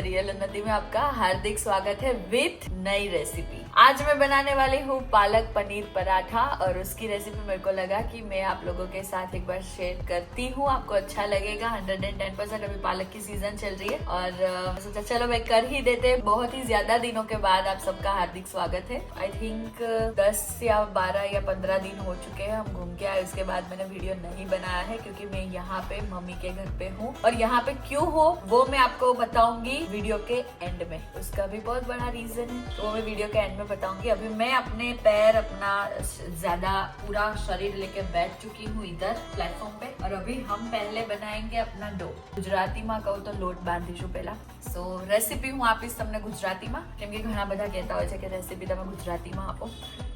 है रियल उन्नति में आपका हार्दिक स्वागत है विथ नई रेसिपी आज मैं बनाने वाली हूँ पालक पनीर पराठा और उसकी रेसिपी मेरे को लगा कि मैं आप लोगों के साथ एक बार शेयर करती हूँ। आपको अच्छा लगेगा। हंड्रेड एंड टेन परसेंट अभी पालक की सीज़न चल रही है और सोचा चलो मैं कर ही देते बहुत ही ज़्यादा दिनों के बाद आप सबका हार्दिक स्वागत है। आई थिंक दस या बारह या पंद्रह दिन हो चुके हैं। हम घूम के आए। उसके बाद मैंने वीडियो नहीं बनाया है क्योंकि मैं यहाँ पे मम्मी के घर पे हूँ। और यहाँ पे क्यों हो, वो मैं आपको बताऊँगी। वीडियो के एंड में उसका भी बहुत बड़ा रीजन है तो वो मैं वीडियो के एंड में बताऊंगी अभी मैं अपने पैर अपना ज्यादा पूरा शरीर लेके बैठ चुकी हूँ इधर प्लेटफॉर्म पे और अभी हम पहले बनाएंगे अपना डो ગુજરાતીમાં કહું તો લોટ બાંધીશું પહેલા સો રેસીપી હું આપીશ તમને ગુજરાતીમાં કેમ કે ઘણા બધા કહેતા હોય છે કે રેસીપી તમે ગુજરાતીમાં આપો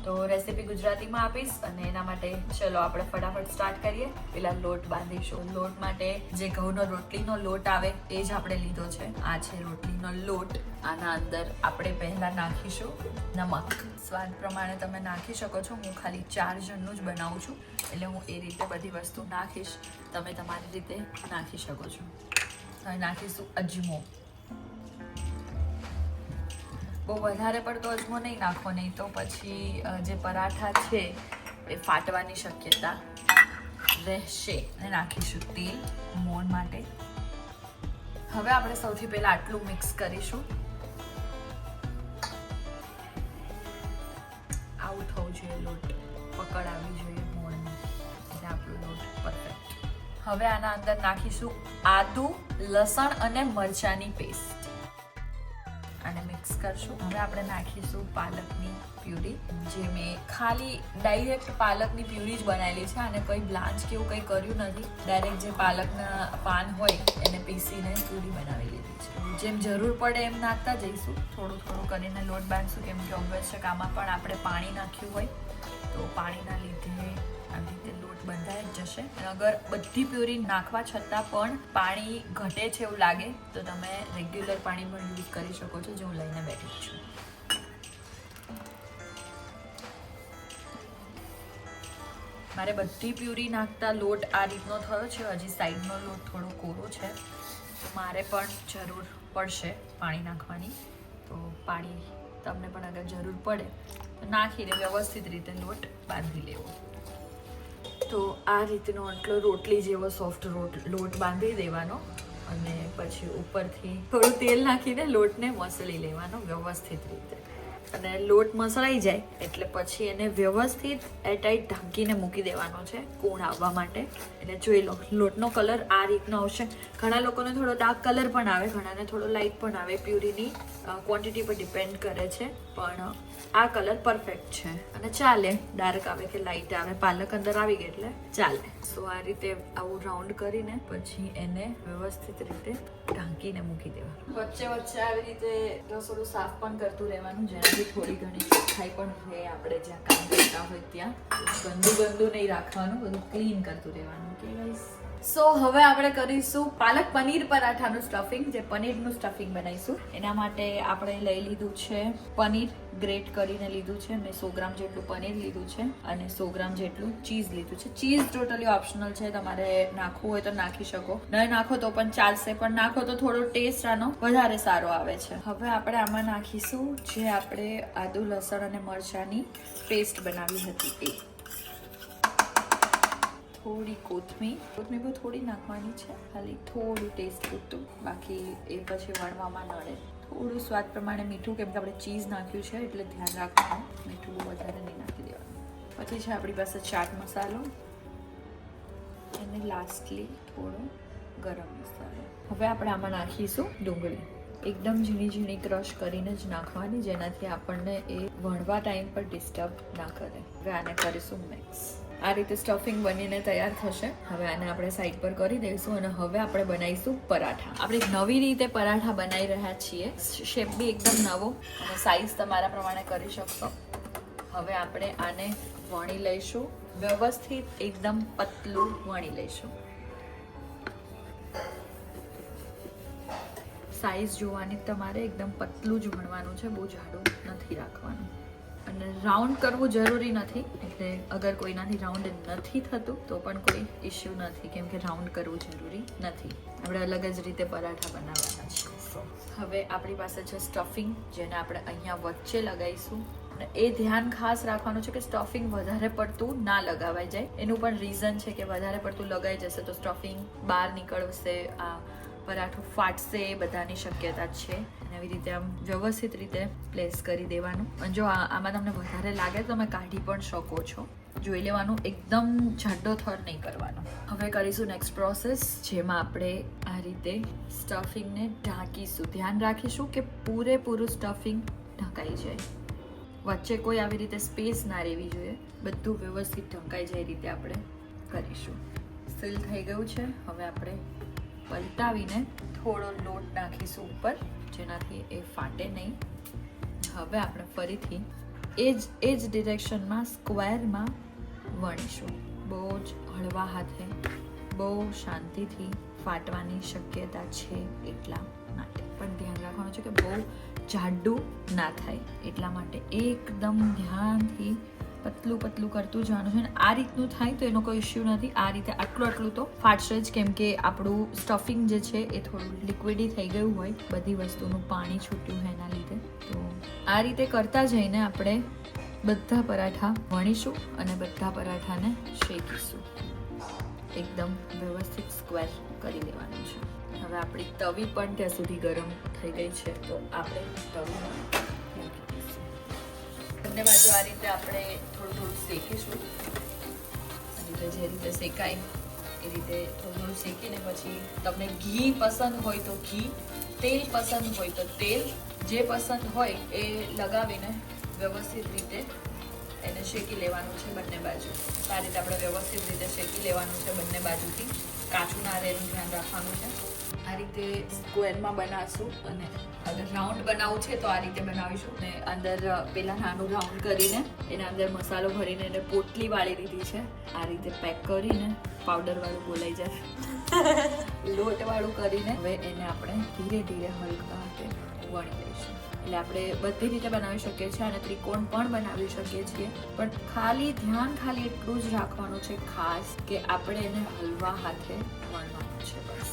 તો રેસીપી ગુજરાતીમાં આપીશ અને એના માટે ચલો આપણે ફટાફટ સ્ટાર્ટ કરીએ પેલા લોટ બાંધીશું લોટ માટે જે ઘઉંનો રોટલીનો લોટ આવે એ જ આપણે લીધો છે આ છે રોટલીનો લોટ, આના અંદર આપણે પહેલા નાખીશું નમક. સ્વાદ પ્રમાણે તમે નાખી શકો છો. હું ખાલી ચાર જણનું જ બનાવું છું, એટલે હું એ રીતે બધી વસ્તુ નાખીશ. તમે તમારી રીતે નાખી શકો છો. હવે નાખીશું અજમો. બહુ વધારે પડતો અજમો નહીં નાખો, નહીં તો પછી જે પરાઠા છે, એ ફાટવાની શક્યતા રહેશે. અને નાખીશું તેલ મોણ માટે. હવે આપણે સૌથી પહેલા આટલું મિક્સ કરીશું. આવું થવું જોઈએ, લોટ પકડ આવવી જોઈએ મોણની એટલે આપણો લોટ પરફેક્ટ હવે આના અંદર નાખીશું આદુ, લસણ અને મરચાંની પેસ્ટ કરશું. હવે આપણે નાખીશું પાલકની પ્યુરી, જે મેં ખાલી ડાયરેક્ટ પાલકની પ્યુરી જ બનાવેલી છે. અને કોઈ બ્લાન્ચ કે એવું કંઈ કર્યું નથી. ડાયરેક્ટ જે પાલકના પાન હોય, એને પીસીને પ્યુરી બનાવી લીધી છે. જેમ જરૂર પડે એમ નાખતા જઈશું. થોડું થોડું કરીને લોટ બાંધશું, કેમ કે ઓબ્વિયસ છે આમાં પણ આપણે પાણી નાખ્યું હોય. તો પાણીના લીધે આવી રીતે લોટ બંધાઈ જ જશે અગર બધી પ્યુરી નાખવા છતાં પણ પાણી ઘટે છે એવું લાગે, તો તમે રેગ્યુલર પાણી પણ યુઝ કરી શકો છો, જે હું લઈને બેઠી છું. મારે બધી પ્યુરી નાખતા લોટ આ રીતનો થયો છે, હજી સાઈડનો લોટ થોડો કોરો છે. મારે પણ જરૂર પડશે પાણી નાખવાની. તો પાણી તમને પણ અગર જરૂર પડે નાખીને વ્યવસ્થિત રીતે લોટ બાંધી લેવો. તો આ રીતનો આટલો રોટલી જેવો સોફ્ટ રોટ, લોટ બાંધી દેવાનો અને પછી ઉપરથી થોડું તેલ નાખીને લોટને મસળી લેવાનો વ્યવસ્થિત રીતે. અને લોટ મસળાઈ જાય એટલે પછી એને વ્યવસ્થિત એટાઈટ ઢાંકીને મૂકી દેવાનો છે કોણ આવવા માટે. એટલે જોઈ લો, લોટનો કલર આ રીતનો આવશે. ઘણા લોકોને થોડો ડાર્ક કલર પણ આવે, ઘણાને થોડો લાઇટ પણ આવે. પ્યુરીની ક્વોન્ટિટી પર ડિપેન્ડ કરે છે. પણ આ કલર પરફેક્ટ છે. અને ચાલે ડાર્ક આવે કે લાઇટ આવે પાલક અંદર આવી ગઈ એટલે ચાલે. સો આ રીતે આવું રાઉન્ડ કરીને પછી એને વ્યવસ્થિત રીતે ઢાંકીને મૂકી દેવાનું. વચ્ચે વચ્ચે આવી રીતે રસોડું સાફ પણ કરતું રહેવાનું જેનાથી થોડી ઘણી ચોખ્ખાઈ પણ રહે આપણે જ્યાં કામ કરતા હોય ત્યાં. ગંદુ ગંદુ નહીં રાખવાનું બધું ક્લીન કરતું રહેવાનું. કે ગાઈસ સો હવે આપણે કરીશું પાલક પનીર પરાઠાનું સ્ટફિંગ જે પનીરનું સ્ટફિંગ બનાવીશું. એના માટે આપણે લઈ લીધું છે પનીર ગ્રેટ કરીને લીધું છે મેં સો ગ્રામ જેટલું પનીર લીધું છે અને સો ગ્રામ જેટલું ચીઝ લીધું છે. ચીઝ ટોટલી ઓપ્શનલ છે, તમારે નાખવું હોય તો નાખી શકો. ન નાખો તો પણ ચાલશે, પણ નાખો તો થોડો ટેસ્ટ આનો વધારે સારો આવે છે. હવે આપણે આમાં નાખીશું જે આપણે આદુ, લસણ અને મરચાંની પેસ્ટ બનાવી હતી. એ થોડી કોથમીર. કોથમીર બહુ થોડી નાખવાની છે. ખાલી થોડું ટેસ્ટ પૂરતું બાકી એ પછી વણવામાં નડે. થોડું સ્વાદ પ્રમાણે મીઠું કેમ કે આપણે ચીઝ નાખ્યું છે એટલે ધ્યાન રાખવાનું. મીઠું બહુ વધારે નહીં નાખી દેવાનું. પછી છે આપણી પાસે ચાટ મસાલો. અને લાસ્ટલી થોડો ગરમ મસાલો. હવે આપણે આમાં નાખીશું ડુંગળી. એકદમ ઝીણી ઝીણી ક્રશ કરીને જ નાખવાની, જેનાથી આપણને એ વણવા ટાઈમ પર ડિસ્ટર્બ ના કરે. હવે આને કરીશું મિક્સ આ રીતે સ્ટફિંગ બનીને તૈયાર થશે. હવે આને આપણે સાઈડ પર કરી દઈશું અને હવે આપણે બનાવીશું પરાઠા. આપણે નવી રીતે પરાઠા બનાવી રહ્યા છીએ. શેપ બી એકદમ નવો. અને સાઈઝ તમારા પ્રમાણે કરી શકશો. હવે આપણે આને વણી લઈશું. વ્યવસ્થિત એકદમ પતલું વણી લઈશું. સાઈઝ જોવાની તમારે એકદમ પતલું જ વણવાનું છે. બહુ જાડું નથી રાખવાનું. અને રાઉન્ડ કરવું જરૂરી નથી, એટલે અગર કોઈનાથી રાઉન્ડ નથી થતું, તો પણ કોઈ ઇશ્યુ નથી, કેમ કે રાઉન્ડ કરવું જરૂરી નથી. આપણે અલગ જ રીતે પરાઠા બનાવવાના છે હવે આપણી પાસે છે સ્ટફિંગ, જેને આપણે અહીંયા વચ્ચે લગાવીશું. અને એ ધ્યાન ખાસ રાખવાનું છે કે સ્ટફિંગ વધારે પડતું ના લગાવાઈ જાય. એનું પણ રીઝન છે કે વધારે પડતું લગાઈ જશે તો સ્ટફિંગ બહાર નીકળશે, આ પરાઠું ફાટશે, એ બધાની શક્યતા છે. એવી રીતે આમ વ્યવસ્થિત રીતે પ્લેસ કરી દેવાનું. અને જો આમાં તમને વધારે લાગે તો તમે કાઢી પણ શકો છો. જોઈ લેવાનું, એકદમ જાડો થર નહીં કરવાનો. હવે કરીશું નેક્સ્ટ પ્રોસેસ જેમાં આપણે આ રીતે સ્ટફિંગને ઢાંકીશું. ધ્યાન રાખીશું કે પૂરેપૂરું સ્ટફિંગ ઢંકાઈ જાય. વચ્ચે કોઈ આવી રીતે સ્પેસ ના રહેવી જોઈએ. બધું વ્યવસ્થિત ઢંકાઈ જાય એ રીતે આપણે કરીશું. સીલ થઈ ગયું છે. હવે આપણે પલટાવીને થોડો લોટ નાખીશું ઉપર. જેનાથી એ ફાટે નહીં. હવે આપણે ફરીથી એ જ એ જ ડિરેક્શનમાં, સ્ક્વેરમાં વણીશું. બહુ જ હળવા હાથે, બહુ શાંતિથી ફાટવાની શક્યતા છે એટલા માટે. પણ ધ્યાન રાખવાનું છે કે બહુ જાડું ના થાય. એટલા માટે એકદમ ધ્યાનથી પતલું પતલું કરતું જવાનું છે. અને આ રીતનું થાય તો એનો કોઈ ઇશ્યુ નથી. આ રીતે આટલું આટલું તો ફાટશે જ. કેમ કે આપણું સ્ટફિંગ જે છે એ થોડું લિક્વિડી થઈ ગયું હોય. બધી વસ્તુનું પાણી છૂટ્યું હોય એના લીધે. તો આ રીતે કરતા જઈને આપણે બધા પરાઠા વણીશું અને બધા પરાઠાને શેકીશું. એકદમ વ્યવસ્થિત સ્ક્વેર કરી દેવાનું છે. હવે આપણી તવી પણ ત્યાં સુધી ગરમ થઈ ગઈ છે. તો આપણે તવીમાં બંને બાજુ આ રીતે આપણે થોડું થોડું શેકીશું આ રીતે જે રીતે શેકાય એ રીતે થોડું થોડું શેકીને પછી તમને ઘી પસંદ હોય તો ઘી, તેલ પસંદ હોય તો તેલ, જે પસંદ હોય એ લગાવીને વ્યવસ્થિત રીતે એને શેકી લેવાનું છે બંને બાજુ. આ રીતે આપણે વ્યવસ્થિત રીતે શેકી લેવાનું છે બંને બાજુથી. કાચું ના રહે ધ્યાન રાખવાનું છે. આ રીતે સ્ક્વેરમાં બનાવશું અને અગર રાઉન્ડ બનાવવું છે તો આ રીતે બનાવીશું. ને અંદર પેલા નાનું રાઉન્ડ કરીને એના અંદર મસાલો ભરીને એને પોટલી વાળી દીધી છે. આ રીતે પેક કરીને પાવડરવાળું બોલાઈ જાય. લોટવાળું કરીને હવે એને આપણે ધીરે ધીરે હલકા હાથે વણી લઈશું. એટલે આપણે બધી રીતે બનાવી શકીએ છીએ અને ત્રિકોણ પણ બનાવી શકીએ છીએ. પણ ખાલી ધ્યાન ખાલી એટલું જ રાખવાનું છે ખાસ કે આપણે એને હલવા હાથે વણવાનું છે.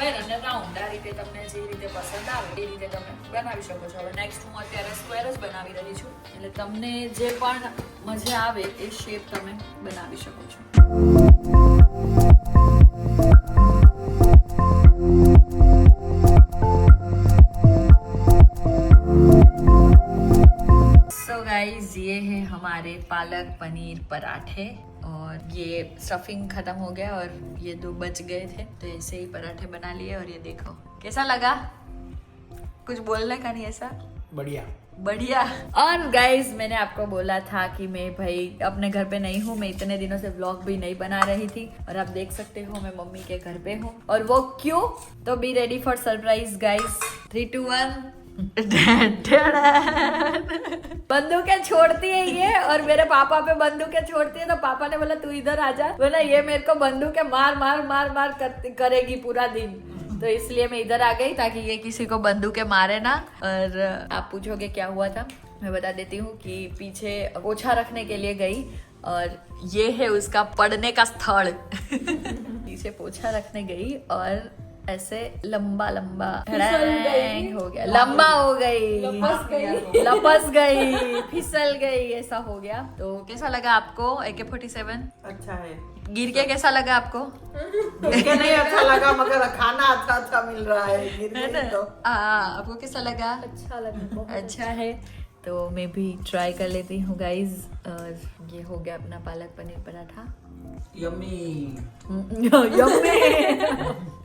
સ્ક્વેર અને રાઉન્ડ આ રીતે તમને જે રીતે પસંદ આવે એ રીતે તમે બનાવી શકો છો. હવે નેક્સ્ટ હું અત્યારે સ્ક્વેર જ બનાવી રહી છું. એટલે તમને જે પણ મજા આવે એ શેપ તમે બનાવી શકો છો. हमारे पालक पनीर पराठे और ये स्टफिंग खत्म हो गया और ये दो बच गए थे तो ऐसे ही पराठे बना लिए और ये देखो। कैसा लगा? कुछ बोलने का नहीं ऐसा? बढ़िया। बढ़िया। और गाइस मैंने आपको बोला था कि मैं भाई अपने घर पे नहीं हूँ मैं इतने दिनों से व्लॉग भी नहीं बना रही थी और आप देख सकते हो मैं मम्मी के घर पे हूँ। और वो क्यों? तो be ready for surprise guys three two one बंदूकें छोड़ती है ये और मेरे पापा पे बंदूकें छोड़ती है तो पापा ने बोला तू इधर आ जा। बोला ये मेरे को बंदूकें मार मार मार मार कर, करेगी पूरा दिन। तो इसलिए मैं इधर आ गई ताकि ये किसी को बंदूकें मारे ना। और आप पूछोगे क्या हुआ था? मैं बता देती हूँ कि पीछे ओछा रखने के लिए गई और ये है उसका पढ़ने का स्थल। पीछे पोछा रखने गई और ऐसे लंबा लंबा हो गया। लंबा हो गई। लपस गई। लपस गई फिसल गई ऐसा हो गया। तो कैसा लगा आपको ए के फोर्टी सेवन अच्छा है। गिर के कैसा लगा आपको? नहीं अच्छा लगा मगर खाना अच्छा अच्छा मिल रहा है। गिर है ना? तो। आ, आपको कैसा लगा? अच्छा लगा अच्छा। है। तो मैं भी ट्राई कर लेती हूँ गाइज़ और ये हो गया अपना पालक पनीर पराठा। यम्मी यम्मी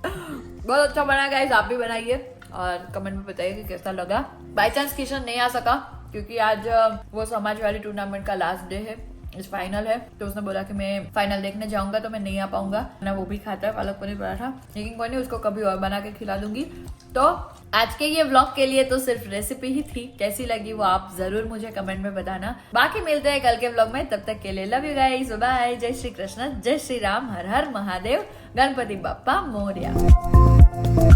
बहुत अच्छा बना गाइस आप भी बनाइए और कमेंट में बताइए कि कैसा लगा। बाय चांस किशन नहीं आ सका, क्योंकि आज वो समाज वाली टूर्नामेंट का लास्ट डे है, इस फाइनल है तो उसने बोला कि मैं फाइनल देखने जाऊँगा तो मैं नहीं आ पाऊँगा। ना वो भी खाता है, पालक पनीर पराठा। लेकिन कोई नहीं, उसको कभी और बना के खिला दूँगी। तो आज के ये व्लॉग के लिए तो सिर्फ़ रेसिपी ही थी। कैसी लगी वो आप ज़रूर मुझे कमेंट में बताना। बाकी मिलते हैं कल के व्लॉग में, तब तक के लिए लव यू गाइस बाय जय श्री कृष्ण, जय श्री राम, हर हर महादेव, गणपति बप्पा, मोरिया। Bye.